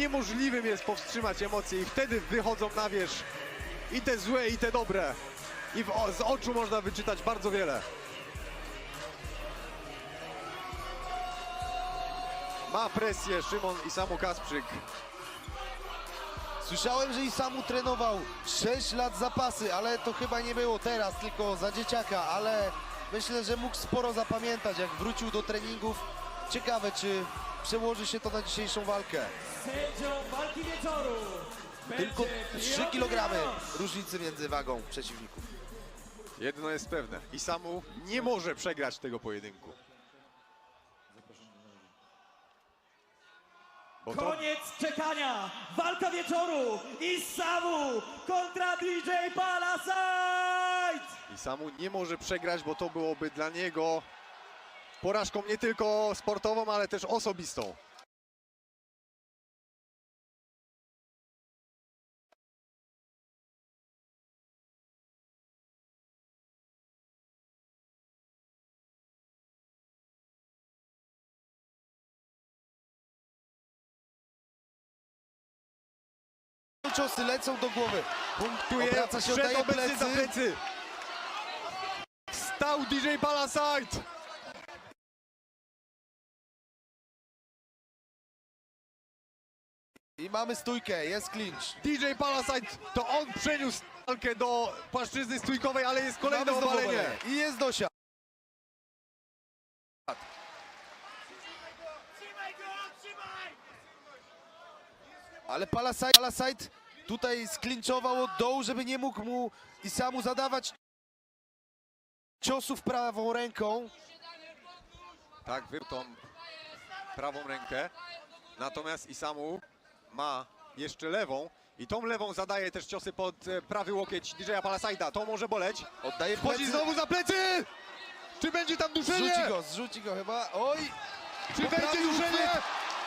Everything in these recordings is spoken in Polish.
niemożliwym jest powstrzymać emocje i wtedy wychodzą na wierzch i te złe, i te dobre. I o, z oczu można wyczytać bardzo wiele. Ma presję Szymon i Samu Kasprzyk. Słyszałem, że i samu trenował 6 lat zapasy, ale to chyba nie było teraz, tylko za dzieciaka, ale myślę, że mógł sporo zapamiętać, jak wrócił do treningów. Ciekawe, czy przełoży się to na dzisiejszą walkę. Sędzią walki wieczoru Tylko będzie 3 Piotr kg różnicy między wagą przeciwników. Jedno jest pewne. I Samu nie może przegrać tego pojedynku. Bo to Koniec czekania! Walka wieczoru! I Samu kontra DJ Palasite! I Samu nie może przegrać, bo to byłoby dla niego porażką nie tylko sportową, ale też osobistą. Ciosy lecą do głowy. Punktuje, Obraca się, oddaje obecny za plecy. plecy. Stał DJ Palasite. I mamy stójkę, jest clinch. DJ Palasite to on przeniósł walkę do płaszczyzny stójkowej, ale jest kolejne Mamy obalenie. I jest Dosia. Ale Palasite, Palasite tutaj sklinczował od dołu, żeby nie mógł mu i samu zadawać ciosów prawą ręką. Tak, wyjął tą prawą rękę. Natomiast Isamu ma jeszcze lewą. I tą lewą zadaje też ciosy pod e, prawy łokieć DJ-a Palasajda. To może boleć. Oddaje Wchodzi plecy. znowu za plecy! Czy będzie tam duszenie? Zrzuci go, zrzuci go chyba. Oj! Czy będzie duszenie?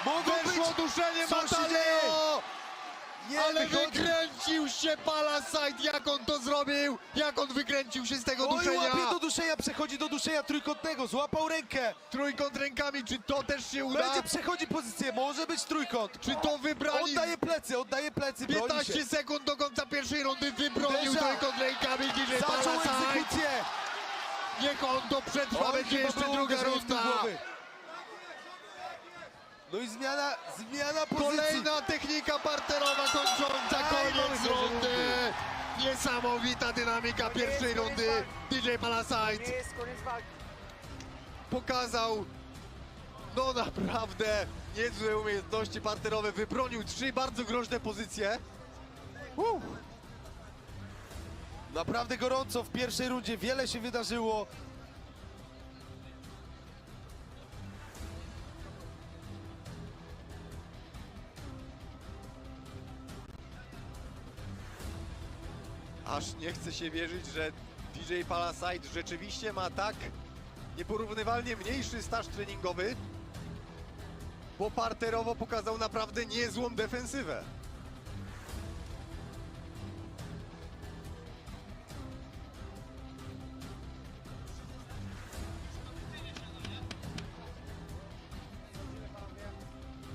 Mogą Weszło być! duszenie dzieje? Nie Ale wychodzi. wykręcił się Palasite, jak on to zrobił! Jak on wykręcił się z tego Oj, duszenia! łapie do duszenia, przechodzi do duszenia trójkątnego, złapał rękę. Trójkąt rękami, czy to też się uda? Będzie przechodzi pozycję, może być trójkąt. Czy to wybrali? Oddaje plecy, oddaje plecy, broni 15 się. sekund do końca pierwszej rundy wybronił Uderza. trójkąt rękami DJ Zaczął Palasite! egzekucję. Niech on to przetrwa, Oj, będzie chyba jeszcze było druga uderzenie w tył runda! głowy. No i zmiana, zmiana pozycji. Kolejna technika parterowa kończąca Aj, koniec drugie rundy! rundy. Niesamowita dynamika pierwszej rundy. DJ Palasite pokazał no naprawdę niezłe umiejętności parterowe. Wybronił trzy bardzo groźne pozycje. Naprawdę gorąco w pierwszej rundzie, wiele się wydarzyło. Aż nie chce się wierzyć, że DJ Palasite rzeczywiście ma tak nieporównywalnie mniejszy staż treningowy, bo parterowo pokazał naprawdę niezłą defensywę.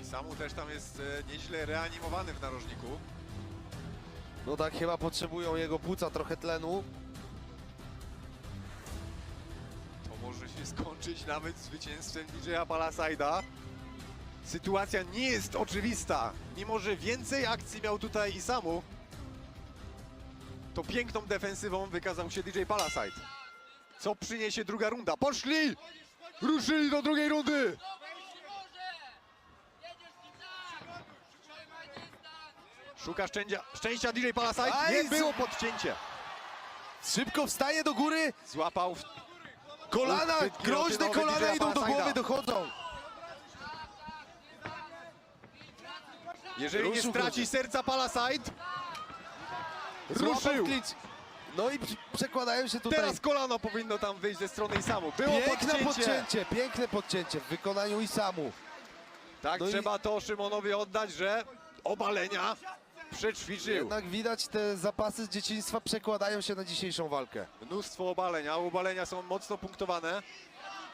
I Samu też tam jest e, nieźle reanimowany w narożniku. No tak, chyba potrzebują jego płuca trochę tlenu. To może się skończyć nawet zwycięstwem DJ-a Palasajda. Sytuacja nie jest oczywista. Mimo, że więcej akcji miał tutaj i Samu, to piękną defensywą wykazał się DJ Palasite. Co przyniesie druga runda? Poszli! Ruszyli do drugiej rundy! Szuka szczęścia, szczęścia DJ Palasite. Nie było podcięcie. Szybko wstaje do góry, Złapał w kolana, groźne kolana idą do głowy, dochodzą. Jeżeli nie Ruszył straci krótko. serca Palasite, ruszył. No i przy- przekładają się tutaj. Teraz kolano powinno tam wyjść ze strony Isamu. Było Piękne podcięcie. podcięcie, piękne podcięcie w wykonaniu Isamu. Tak, No i- trzeba to Szymonowi oddać, że obalenia przećwiczył. Jednak widać te zapasy z dzieciństwa przekładają się na dzisiejszą walkę. Mnóstwo obalenia, obalenia są mocno punktowane.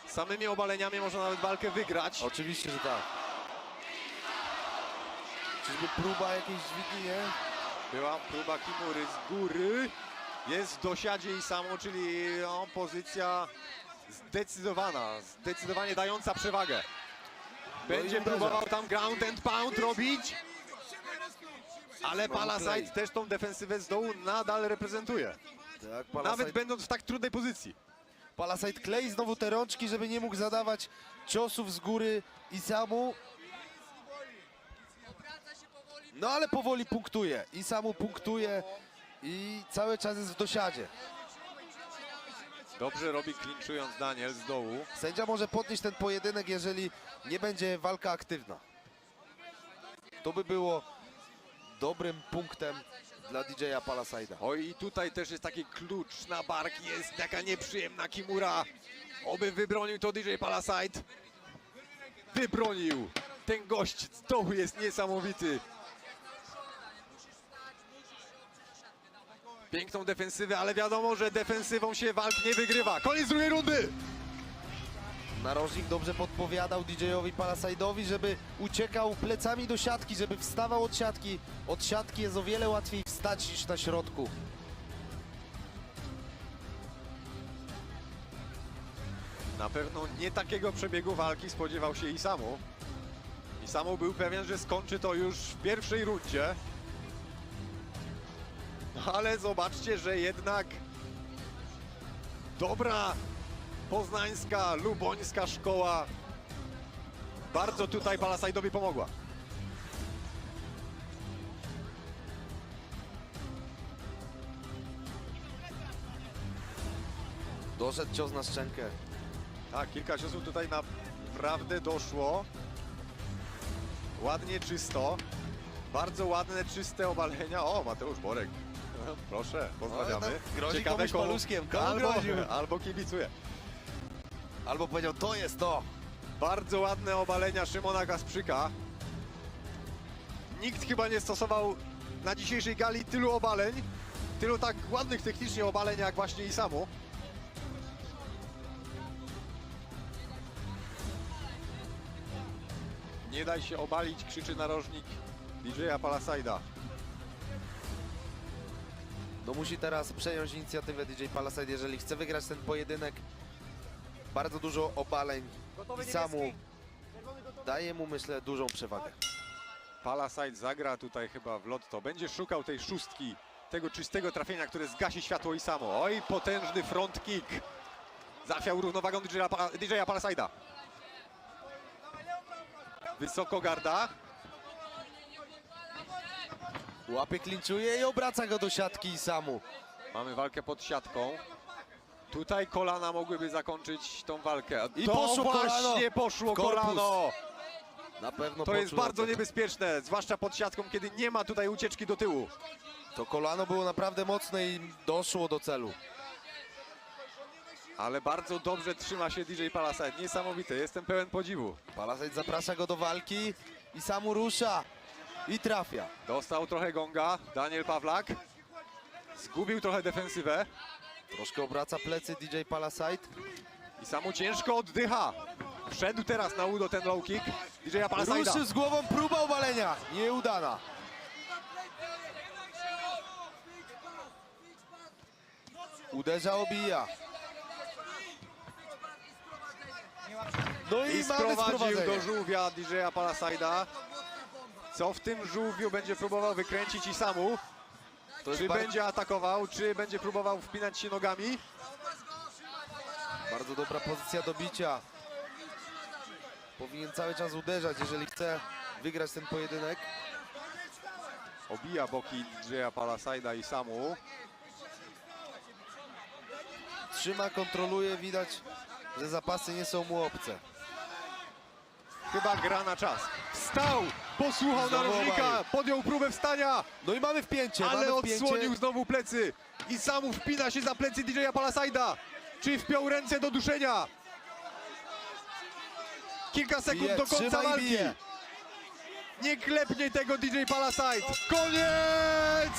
Samymi obaleniami można nawet walkę wygrać. Oczywiście, że tak. Czyżby próba jakiejś dźwigni, nie? Była próba Kimury z góry. Jest w dosiadzie i samo, czyli no, pozycja zdecydowana, zdecydowanie dająca przewagę. Będzie No uderza. próbował tam ground and pound robić. Ale Palasite też tą defensywę z dołu nadal reprezentuje. Tak, Palasite, Nawet będąc w tak trudnej pozycji. Palasite klei znowu te rączki, żeby nie mógł zadawać ciosów z góry i samu. No ale powoli punktuje. I samu punktuje i cały czas jest w dosiadzie. Dobrze robi klinczując Daniel z dołu. Sędzia może podnieść ten pojedynek, jeżeli nie będzie walka aktywna. To by było dobrym punktem dla DJ-a Palaside'a. Oj, i tutaj też jest taki klucz na bark, jest taka nieprzyjemna Kimura. Oby wybronił to DJ Palasite. Wybronił. Ten gość dołu jest niesamowity. Piękną defensywę, ale wiadomo, że defensywą się walk nie wygrywa. Koniec drugiej rundy. Narożnik dobrze podpowiadał DJ-owi Palaside'owi, żeby uciekał plecami do siatki, żeby wstawał od siatki. Od siatki jest o wiele łatwiej wstać niż na środku. Na pewno nie takiego przebiegu walki spodziewał się Isamu. Isamu był pewien, że skończy to już w pierwszej rundzie. No ale zobaczcie, że jednak dobra poznańska, lubońska szkoła bardzo tutaj Palasajdowi pomogła. Doszedł cios na szczękę. Tak, kilka ciosów tutaj naprawdę doszło. Ładnie, czysto. Bardzo ładne, czyste obalenia. O, Mateusz Borek. Proszę, pozdrawiamy. No, no, grozi Ciekawe komuś komu- paluszkiem, komu albo, groził? albo kibicuje. Albo powiedział, to jest to. Bardzo ładne obalenia Szymona Kasprzyka. Nikt chyba nie stosował na dzisiejszej gali tylu obaleń, tylu tak ładnych technicznie obaleń jak właśnie Isamu. Nie daj się obalić, krzyczy narożnik DJ-a Palasajda. No musi teraz przejąć inicjatywę DJ Palaside, jeżeli chce wygrać ten pojedynek. Bardzo dużo obaleń i samu daje mu, myślę, dużą przewagę. Palasite zagra tutaj chyba w lotto. Będzie szukał tej szóstki, tego czystego trafienia, które zgasi światło i samo. Oj, potężny front kick. Zachwiał równowagą DJ-a Palaside'a. Wysoko garda. Łapie, klinczuje i obraca go do siatki i samu. Mamy walkę pod siatką. Tutaj kolana mogłyby zakończyć tą walkę. I to poszło kolano właśnie poszło w korpus. kolano. Na pewno To jest bardzo to. niebezpieczne, zwłaszcza pod siatką, kiedy nie ma tutaj ucieczki do tyłu. To kolano było naprawdę mocne i doszło do celu. Ale bardzo dobrze trzyma się DJ Palasite. Niesamowite, jestem pełen podziwu. Palasite zaprasza go do walki i samu rusza i trafia. Dostał trochę gonga Daniel Pawlak. Zgubił trochę defensywę Troszkę obraca plecy DJ Palasite. i samu ciężko oddycha. Wszedł teraz na udo ten low kick DJ Palasajda. Ruszył z głową, próba obalenia. Nieudana. Uderza, obija. No i, I sprowadził do żółwia DJ Palasajda. Co w tym żółwiu będzie próbował wykręcić i samu? Czy bar- będzie atakował, czy będzie próbował wpinać się nogami? bardzo dobra pozycja do bicia. Powinien cały czas uderzać, jeżeli chce wygrać ten pojedynek. Obija boki DJ Palasajda i samu. Trzyma, kontroluje, widać, że zapasy nie są mu obce. Chyba gra na czas. Wstał! Posłuchał Znowu narożnika, podjął próbę wstania. No i mamy wpięcie, Ale mamy wpięcie. odsłonił znowu plecy i samu wpina się za plecy DJ-a Palasajda. Czy wpiął ręce do duszenia? Kilka sekund Bije, do końca walki. bije. Nie klepnie tego DJ Palasite. Koniec!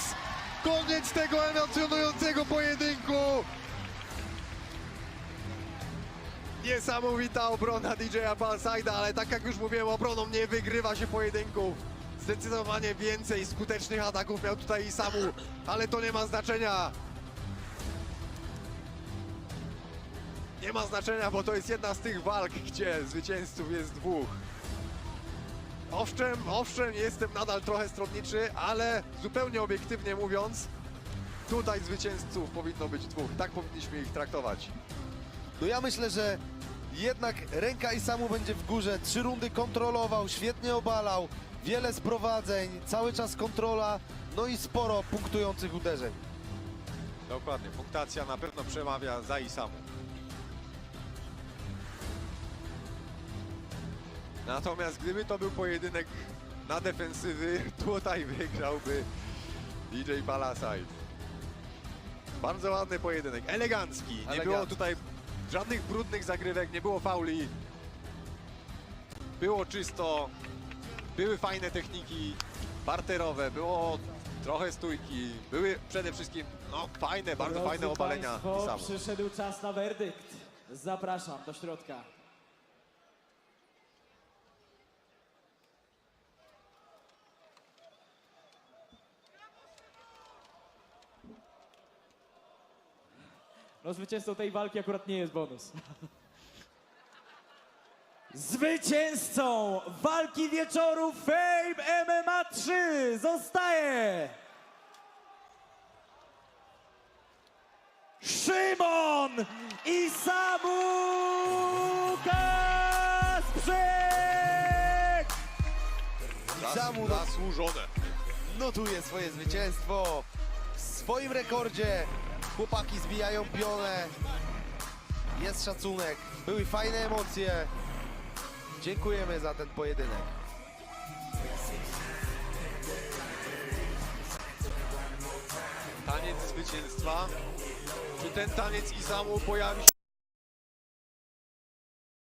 Koniec tego emocjonującego pojedynku. Niesamowita obrona DJ-a Palasajda, ale tak jak już mówiłem, obroną nie wygrywa się pojedynków. Zdecydowanie więcej skutecznych ataków miał tutaj Isamu, ale to nie ma znaczenia. Nie ma znaczenia, bo to jest jedna z tych walk, gdzie zwycięzców jest dwóch. Owszem, owszem, jestem nadal trochę stronniczy, ale zupełnie obiektywnie mówiąc, tutaj zwycięzców powinno być dwóch. Tak powinniśmy ich traktować. No ja myślę, że jednak ręka Isamu będzie w górze. Trzy rundy kontrolował, świetnie obalał, wiele sprowadzeń, cały czas kontrola, no i sporo punktujących uderzeń. Dokładnie, punktacja na pewno przemawia za Isamu. Natomiast gdyby to był pojedynek na defensywy, tutaj wygrałby DJ Palasite. Bardzo ładny pojedynek, elegancki. Nie Elegancki. było tutaj żadnych brudnych zagrywek, nie było fauli. Było czysto, były fajne techniki parterowe, było trochę stójki, były przede wszystkim no, fajne, bardzo Drodzy fajne obalenia Państwo, przyszedł czas na werdykt. Zapraszam do środka. No zwycięzcą tej walki akurat nie jest bonus. Zwycięzcą walki wieczoru Fame MMA 3 zostaje Szymon Isamu Kasprzyk! Isamu Zasłużone. notuje swoje zwycięstwo w swoim rekordzie. Chłopaki zbijają pionę. Jest szacunek, były fajne emocje. Dziękujemy za ten pojedynek. Taniec zwycięstwa. Czy ten taniec Isamu pojawi się